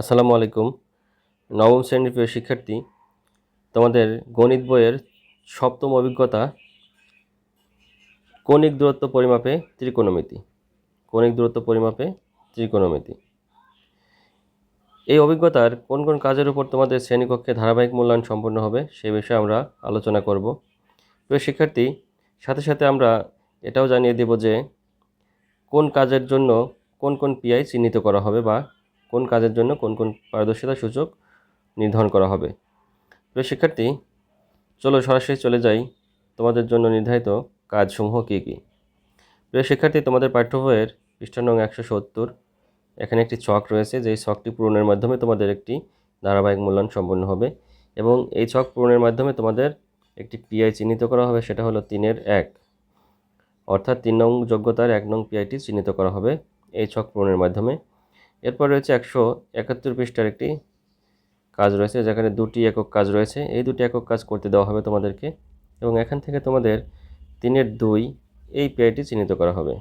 আসসালামু আলাইকুম। নবম শ্রেণির প্রিয় শিক্ষার্থী, তোমাদের গণিত বইয়ের সপ্তম অভিজ্ঞতা, কণিক দূরত্ব পরিমাপে ত্রিকোণমিতি। কণিক দূরত্ব পরিমাপে ত্রিকোণমিতি। এই অভিজ্ঞতার কোন কোন কাজের উপর তোমাদের শ্রেণীকক্ষে ধারাবাহিক মূল্যায়ন সম্পন্ন হবে, সে বিষয়ে আমরা আলোচনা করব। প্রিয় শিক্ষার্থী, সাথে সাথে আমরা এটাও জানিয়ে দেব যে কোন কাজের জন্য কোন কোন পিআই চিহ্নিত করা হবে বা কোন কাজের জন্য কোন কোন পারদর্শিতা সূচক নির্ধারণ করা হবে। প্রিয় শিক্ষার্থী, চলো সরাসরি চলে যাই তোমাদের জন্য নির্ধারিত কাজসমূহ কী কী। প্রিয় শিক্ষার্থী, তোমাদের পাঠ্য বইয়ের পৃষ্ঠা নং একশো সত্তর, এখানে একটি ছক রয়েছে, যেই ছকটি পূরণের মাধ্যমে তোমাদের একটি ধারাবাহিক মূল্যায়ন সম্পন্ন হবে এবং এই ছক পূরণের মাধ্যমে তোমাদের একটি পিআই চিহ্নিত করা হবে, সেটা হলো তিনের এক। অর্থাৎ তিন নং যোগ্যতার এক নং পিআইটি চিহ্নিত করা হবে এই ছক পূরণের মাধ্যমে। এরপর রয়েছে একশো একাত্তর পৃষ্ঠার একটি কাজ রয়েছে, যেখানে দুটি একক কাজ রয়েছে। এই দুটি একক কাজ করতে দেওয়া হবে তোমাদেরকে এবং এখান থেকে তোমাদের তিনের দুই এই পিআইটি চিহ্নিত করা হবে।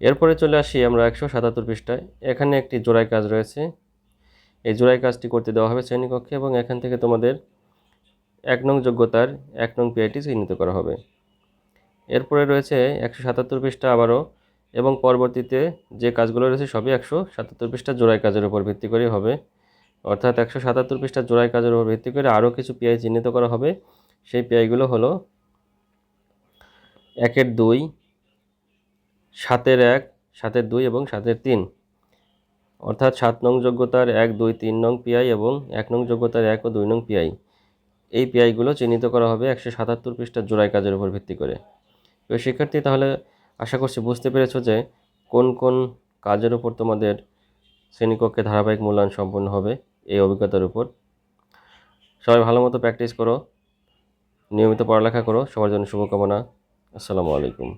এরপরে চলে আসি আমরা একশো সাতাত্তর পৃষ্ঠায়। এখানে একটি জোড়াই কাজ রয়েছে। এই জোড়াই কাজটি করতে দেওয়া হবে শ্রেণীকক্ষে এবং এখান থেকে তোমাদের এক নং যোগ্যতার এক নং পিআইটি চিহ্নিত করা হবে। এরপরে রয়েছে একশো সাতাত্তর পৃষ্ঠা আবারও এবং পরবর্তীতে যে কাজগুলো রয়েছে সবই একশো সাতাত্তর পৃষ্ঠা জোড়াই কাজের উপর ভিত্তি করে হবে। অর্থাৎ একশো সাতাত্তর পৃষ্ঠা জোড়াই কাজের উপর ভিত্তি করে আরও কিছু পিআই চিহ্নিত করা হবে। সেই পিআইগুলো হলো একের দুই, সাতের এক, সাতের দুই এবং সাতের তিন। অর্থাৎ সাত নং যোগ্যতার এক, দুই, তিন নং পিআই এবং এক নং যোগ্যতার এক ও দুই নং পিআই এই পিআইগুলো চিহ্নিত করা হবে একশো সাতাত্তর পৃষ্ঠার জোড়াই কাজের উপর ভিত্তি করে। তো শিক্ষার্থী তাহলে আশা করছি বুঝতে পেরেছ যে কোন কোন কাজের উপর তোমাদের শ্রেণীকক্ষে ধারাবাহিক মূল্যায়ন সম্পন্ন হবে এই অভিজ্ঞতার উপর। সবাই ভালো মতো প্র্যাকটিস করো, নিয়মিত পড়ালেখা করো, সবার জন্য শুভকামনা। আসসালামু আলাইকুম।